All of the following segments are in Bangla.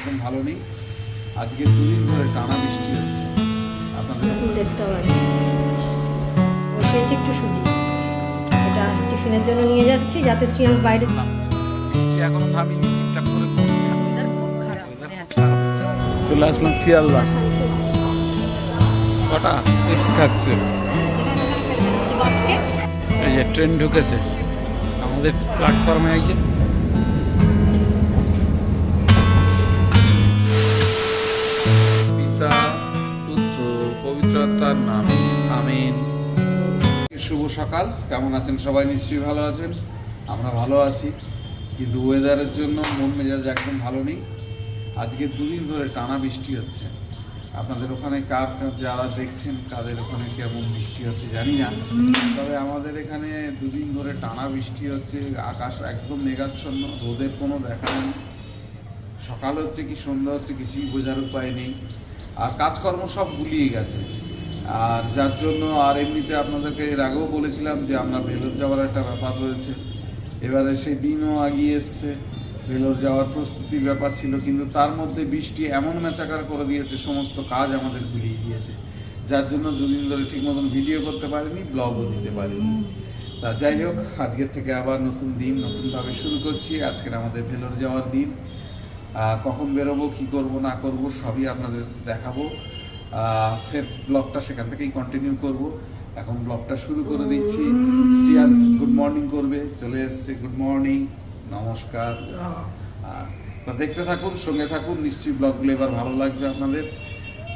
একদম ভালো নেই। আজকে দুদিন ধরে টানা বৃষ্টি হচ্ছে। আপনাদের এখন দেড়টা বাজে। বসিয়েছি একটু সুজি। এটা টিফিনের জন্য নিয়ে যাচ্ছি যাতে বাইরে বৃষ্টি এখনও থামিনি ঠিকঠাক করে পড়ছে। ওয়েদার খুব খারাপ। চলে আসলাম শিয়ালদা। কটা? চিপস খাচ্ছে। এই যে ট্রেন ঢুকেছে। আমাদের প্ল্যাটফর্মে এই নামে আমিন। শুভ সকাল, কেমন আছেন সবাই? নিশ্চয়ই ভালো আছেন। আমরা ভালো আছি, কিন্তু ওয়েদারের জন্য মন মেজাজ একদম ভালো নেই। আজকে দুদিন ধরে টানা বৃষ্টি হচ্ছে। আপনাদের ওখানে কার যারা দেখছেন, কাদের ওখানে কেমন বৃষ্টি হচ্ছে জানি না। তবে আমাদের এখানে দুদিন ধরে টানা বৃষ্টি হচ্ছে, আকাশ একদম মেঘাচ্ছন্ন, রোদের কোনো দেখা নেই। সকাল হচ্ছে কি, সন্ধ্যা হচ্ছে, কিছুই বোঝার উপায় নেই। আর কাজকর্ম সব গুলিয়ে গেছে। আর যার জন্য আর এমনিতে আপনাদেরকে এর আগেও বলেছিলাম যে আমরা ভেলোর যাওয়ার একটা ব্যাপার রয়েছে। এবারে সেই দিনও আগিয়ে এসছে। ভেলোর যাওয়ার প্রস্তুতির ব্যাপার ছিল, কিন্তু তার মধ্যে বৃষ্টি এমন মেচাকার করে দিয়েছে, সমস্ত কাজ আমাদের গুলিয়ে দিয়েছে। যার জন্য দুদিন ধরে ঠিক মতন ভিডিও করতে পারিনি ব্লগও দিতে পারিনি। তা যাই হোক, আজকের থেকে আবার নতুন দিন, নতুনভাবে শুরু করছি। আজকের আমাদের ভেলোর যাওয়ার দিন। কখন বেরোবো, কি করব, না করব, সবই আপনাদের দেখাবো। ফের ব্লগটা সেখান থেকেই কন্টিনিউ করব। এখন ব্লগটা শুরু করে দিচ্ছি। শ্রিয়ান গুড মর্নিং করবে। চলে এসছে গুড মর্নিং নমস্কার। তা দেখতে থাকুন, সঙ্গে থাকুন, নিশ্চয়ই ব্লগগুলো এবার ভালো লাগবে আপনাদের।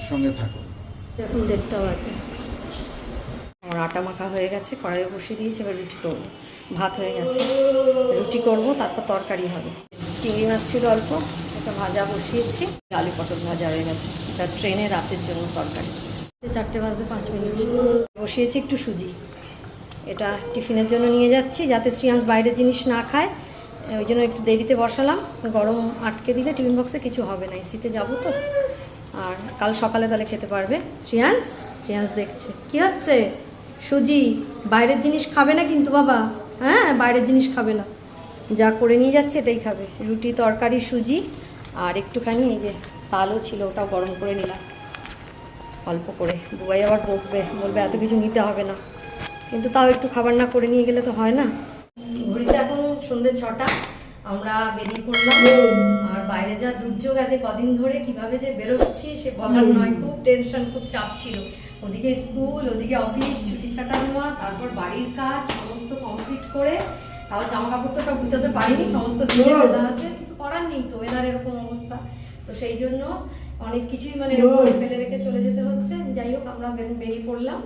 সঙ্গে থাকুন। এখন দেড়টা বাজে। আমার আটা মাখা হয়ে গেছে কড়াইয়ে বসিয়ে দিয়েছি, এবার রুটি করব। ভাত হয়ে গেছে। রুটি করব, তারপর তরকারি হবে। চিংড়ি মাছ ছিল অল্প, একটা ভাজা বসিয়েছি। আলু পটল ভাজা হয়ে গেছে। এটা ট্রেনে রাতের জন্য তরকারি চারটে বাজতে পাঁচ মিনিট। বসিয়েছি একটু সুজি। এটা টিফিনের জন্য নিয়ে যাচ্ছি যাতে শ্রিয়াংশ বাইরের জিনিস না খায়। ওই জন্য একটু দেরিতে বসালাম। গরম আটকে দিলে টিফিন বক্সে কিছু হবে না। এসিতে যাব তো। আর কাল সকালে তাহলে খেতে পারবে। শ্রিয়াংশ? শ্রিয়াংশ দেখছে। কি হচ্ছে? সুজি, বাইরের জিনিস খাবে না কিন্তু বাবা। হ্যাঁ বাইরের জিনিস খাবে না। যা করে নিয়ে যাচ্ছে এটাই খাবে। রুটি, তরকারি, সুজি আর একটুখানি এই যে তালও ছিল, ওটাও গরম করে নিলাম। অল্প করে। বুবাই আবার বকবে, বলবে, এত কিছু নিতে হবে না। কিন্তু তাও একটু খাবার না করে নিয়ে গেলে তো হয় না। ঘড়িতে এখন সন্ধ্যে ছটা, আমরা বেরিয়ে পড়লাম। আর বাইরে যা দুর্যোগ আছে কদিন ধরে, কীভাবে যে বেরোচ্ছি, সে বলার নয়। খুব টেনশন খুব চাপ ছিল। ওদিকে স্কুল, ওদিকে অফিস ছুটি ছাটা নেওয়া তারপর বাড়ির কাজ, সমস্ত কমপ্লিট করে, তাও জামা কাপড় তো সব গুছাতে পারিনি, সমস্ত আছে কিছু করার নেই তো ওয়েদার এরকম অবস্থা তো সেই জন্য অনেক কিছুই মানে ফেলে রেখে চলে যেতে হচ্ছে। যাই হোক আমরা বেরিয়ে পড়লাম।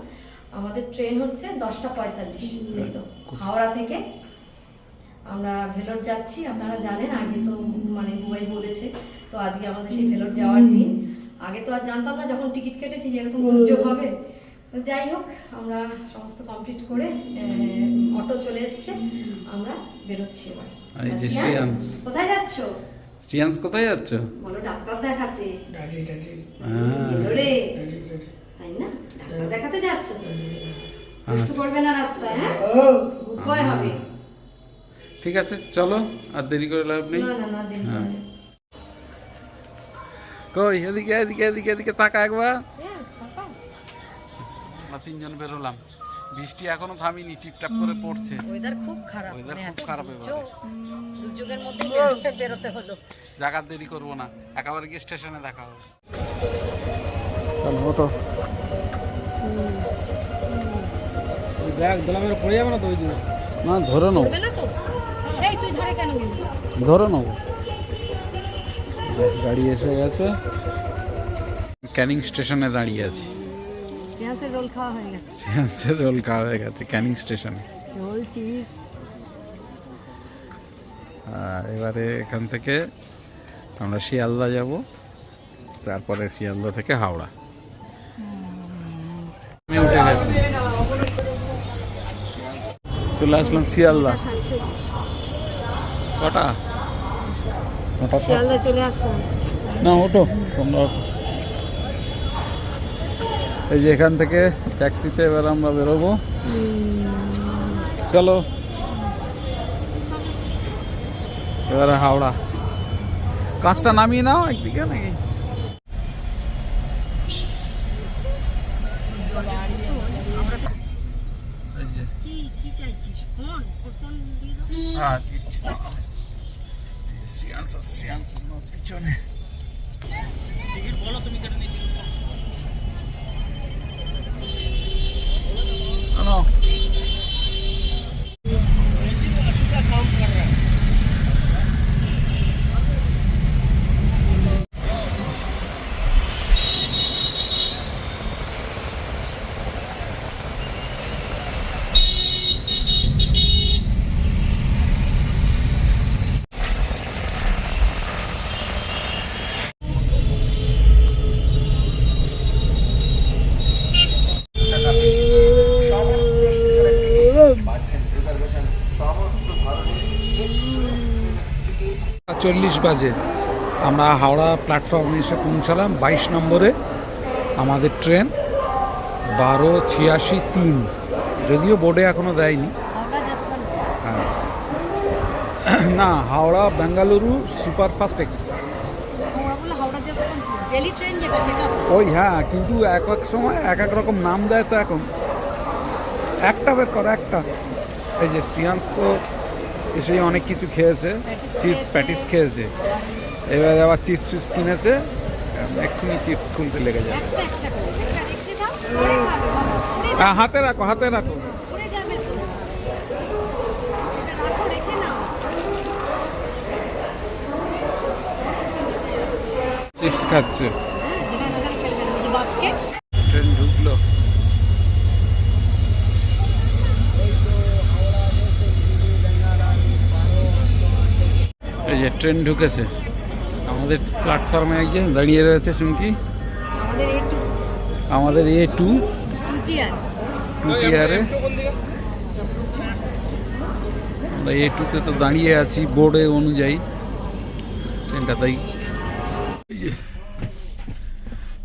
আমাদের ট্রেন হচ্ছে দশটা পঁয়তাল্লিশ তো? হাওড়া থেকে। আমরা ভেলোর যাচ্ছি। আপনারা জানেন আগে তো মানে বুবাই বলেছে তো আজকে আমাদের সেই ভেলোর যাওয়ার দিন। আগে তো আর জানতাম না যখন টিকিট কেটেছি যে এরকম দুর্যোগ হবে। তো যাই হোক আমরা সমস্ত কমপ্লিট করে অটো চলে এসছে। আমরা বেরোচ্ছি এবার। কোথায় যাচ্ছ? শ্রিয়াংশ কোথায় যাচ্ছ? বলো ডাক্তার দেখাতে। হ্যাঁ রে। তাই না? ডাক্তার দেখাতে যাচ্ছ দুষ্টু করবে না রাস্তায় হ্যাঁ? ও। গুড বয় হবে। ঠিক আছে চলো। আর দেরি করে লাভ নেই। না না না দেরি হ্যাঁ। কই এদিকে এদিকে এদিকে এদিকে তাকা একবার। আমরা তিনজন বেরোলাম। বৃষ্টি এখনও থামিনি টিপটাপ করে পড়ছে। ওয়েদার খুব খারাপ Weather মানে খুব এত খারাপ দুর্যোগ, দুর্যোগের মধ্যে বেরোতে হলো। জায়গার দেরি করব না। একেবারে গিয়ে স্টেশনে দেখা হবে। চলো ওটো ব্যাগ পড়ে যাবে না তো ওই জন্য। না ধরে নেব ধরে নেব গাড়ি এসে গেছে। ক্যানিং স্টেশনে দাঁড়িয়ে আছি। রোল খাওয়া হয়ে গেছে। রোল খাওয়া হয়ে গেছে ক্যানিং স্টেশনে। Roll chips. এবারে এখান থেকে আমরা শিয়ালদা যাব তারপরে শিয়ালদা থেকে হাওড়া। আমি উঠে গেছি। চলে আসলাম শিয়ালদা। কটা? শিয়ালদা চলে আসলাম। না ওটো তোমরা ওঠো। এই যে এখান থেকে ট্যাক্সিতে এবার আমরা বেরোবো। চলো। এবারে হাওড়া। কাজটা নামিয়ে নাও একদিকে নাকি? এই যে। কি কি চাইছিস? ফোন? ফোন চল্লিশ বাজে। আমরা হাওড়া প্ল্যাটফর্মে এসে পৌঁছালাম বাইশ নম্বরে। আমাদের ট্রেন বারো ছিয়াশি তিন। যদিও বোর্ডে এখনও দেয়নি। হ্যাঁ। না হাওড়া বেঙ্গালুরু সুপারফাস্ট এক্সপ্রেস। ওই হ্যাঁ কিন্তু এক এক সময় এক এক রকম নাম দেয় তো এখন। একটা বের করো একটা। এই যে শ্রিয়াংশ তো এসেই অনেক কিছু খেয়েছে চিপস প্যাটিস খেয়েছে। এবারে আবার চিপস চিপস কিনেছে এক্ষুনি চিপস খুলতে লেগে যাবে। হাতে রাখো হাতে রাখো। চিপস খাচ্ছে হ্যাঁ যেখানে সেখানে ফেলবে না ওই যে বাস্কেট ট্রেন ঢুকলো এই যে ট্রেন ঢুকেছে। আমাদের প্ল্যাটফর্মে একজন দাঁড়িয়ে রয়েছে চুমকি আমাদের এ টু টু টিয়ারে আমরা এ টুতে তো দাঁড়িয়ে আছি বোর্ডে অনুযায়ী। ট্রেনটা তাই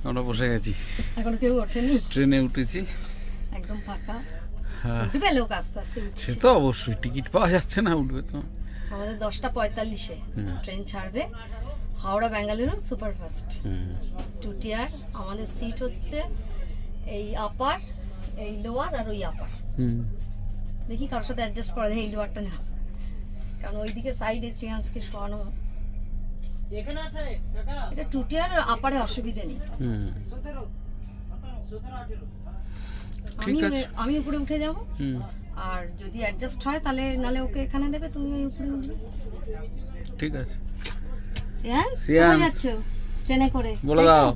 আমরা বসে গেছি। এখন কেউ ওঠেনি? ট্রেনে উঠেছি। একদম ফাঁকা। হ্যাঁ। সে তো অবশ্যই টিকিট পাওয়া যাচ্ছে না উঠবে তো। আমাদের দশটা পঁয়তাল্লিশে ট্রেন ছাড়বে। হাওড়া বেঙ্গালুরু সুপারফাস্ট। হুম। টুটিয়ার আমাদের সিট হচ্ছে এই আপার এই লোয়ার আর ওই আপার দেখি কারোর সাথে অ্যাডজাস্ট করা যায় এই লোয়ারটা না। কারণ ওইদিকে সাইডে শ্রেয়াংসকে শোয়ানো। এটা টুটিয়ার আপারে অসুবিধে নেই। হুম। সতেরো। সতেরো আমি আমি উপরে উঠে যাব। হুম। আর যদি অ্যাডজাস্ট হয় তাহলে নালে ওকে এখানে দেবে তুমি ওই উপরে উঠবে। ঠিক আছে। শ্রেয়াংস। কোথায় যাচ্ছ? ট্রেনে করে। বলে দাও।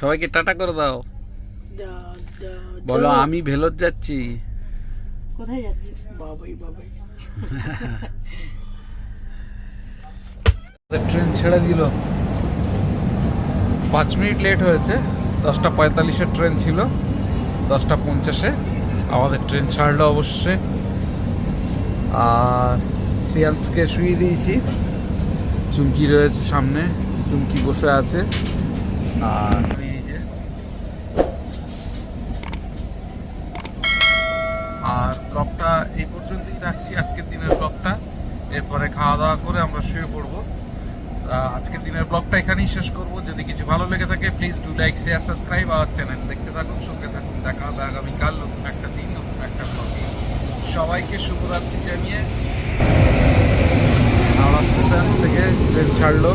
সবাইকে টাটা করে দাও। বলো আমি ভেলোর যাচ্ছি। কোথায় যাচ্ছ? বাবাই বাবাই। ট্রেন ছেড়ে দিল। পাঁচ মিনিট লেট হয়েছে। দশটা পঁয়তাল্লিশের ট্রেন ছিল। দশটা পঞ্চাশে। আমাদের ট্রেন ছাড়লো অবশ্যই। আর শ্রিয়াংসকে শুয়ে দিয়েছি। চুমকি রয়েছে সামনে, চুমকি বসে আছে। আর আর ব্লগটা এই পর্যন্তই রাখছি, আজকের দিনের ব্লগটা এরপরে খাওয়া দাওয়া করে আমরা শুয়ে পড়ব। আজকের দিনের ব্লগটা এখানেই শেষ করব। যদি কিছু ভালো লেগে থাকে please to like share subscribe আমার চ্যানেল দেখতে থাকুন, সঙ্গে থাকুন। দেখা হবে আগামীকাল নতুন একটা দিন, নতুন একটা ব্লগে সবাইকে শুভরাত্রি জানিয়ে। হাওড়া স্টেশন থেকে ট্রেন ছাড়লো।